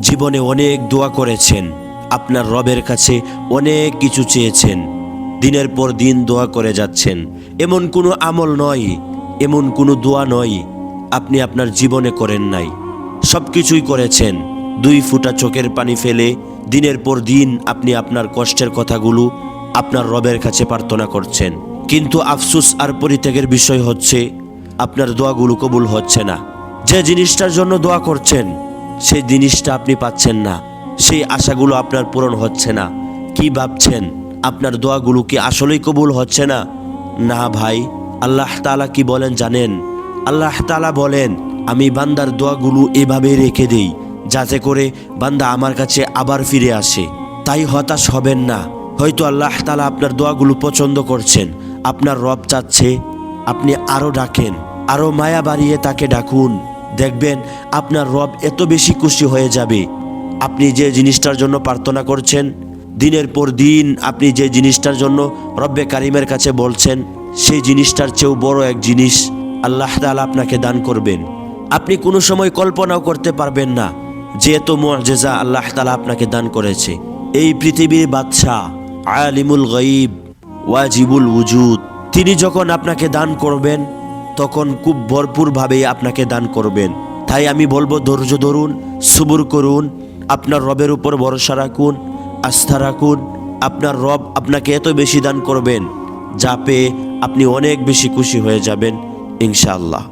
জীবনে অনেক দোয়া করেছেন, আপনার রবের কাছে অনেক কিছু চেয়েছেন, দিনের পর দিন দোয়া করে যাচ্ছেন। এমন কোনো আমল নয়, এমন কোনো দোয়া নয়, আপনি আপনার জীবনে করেন নাই। সব কিছুই করেছেন, দুই ফুটা চোখের পানি ফেলে দিনের পর দিন আপনি আপনার কষ্টের কথাগুলো আপনার রবের কাছে প্রার্থনা করছেন। কিন্তু আফসুস আর পরিত্যাগের বিষয় হচ্ছে, আপনার দোয়াগুলো কবুল হচ্ছে না। যে জিনিসটার জন্য দোয়া করছেন সেই জিনিসটা আপনি পাচ্ছেন না। সেই আশাগুলো আপনার পূরণ হচ্ছে না। কি ভাবছেন? আপনার দোয়াগুলো কি আসলেই কবুল হচ্ছে না? না ভাই, আল্লাহ তাআলা কি বলেন জানেন? আল্লাহ তাআলা বলেন, আমি বান্দার দোয়াগুলো এভাবে রেখে দেই, যাতে করে বান্দা আমার কাছে আবার ফিরে আসে। তাই হতাশ হবেন না। হয়তো আল্লাহ তাআলা আপনার দোয়াগুলো পছন্দ করছেন। আপনার রব চাচ্ছে, আপনি আরও ডাকেন আরও মায়া বাড়িয়ে তাকে ডাকুন। দেখবেন আপনার রব এত বেশি খুশি হয়ে যাবে। আপনি যে জিনিসটার জন্য প্রার্থনা করছেন, দিনের পর দিন আপনি যে জিনিসটার জন্য রব্বে কারিমের কাছে বলছেন, সেই জিনিসটার চেয়েও বড় এক জিনিস আল্লাহ তাআলা আপনাকে দান করবেন। আপনি কোনো সময় কল্পনাও করতে পারবেন না যে এত মুআজিজা আল্লাহ তাআলা আপনাকে দান করেছে। এই পৃথিবীর বাদশাহ, আলিমুল গয়িব, ওয়াজিবুল উজুদ তিনি যখন আপনাকে দান করবেন তখন খুব ভরপুরভাবে আপনাকে দান করবেন। তাই আমি বলব, ধৈর্য ধরুন, সুবুর করুন, আপনার রবের উপর ভরসা রাখুন, আস্থা রাখুন, আপনার রব আপনাকে এত বেশি দান করবেন যা পেয়ে আপনি অনেক বেশি খুশি হয়ে যাবেন, ইনশাআল্লাহ।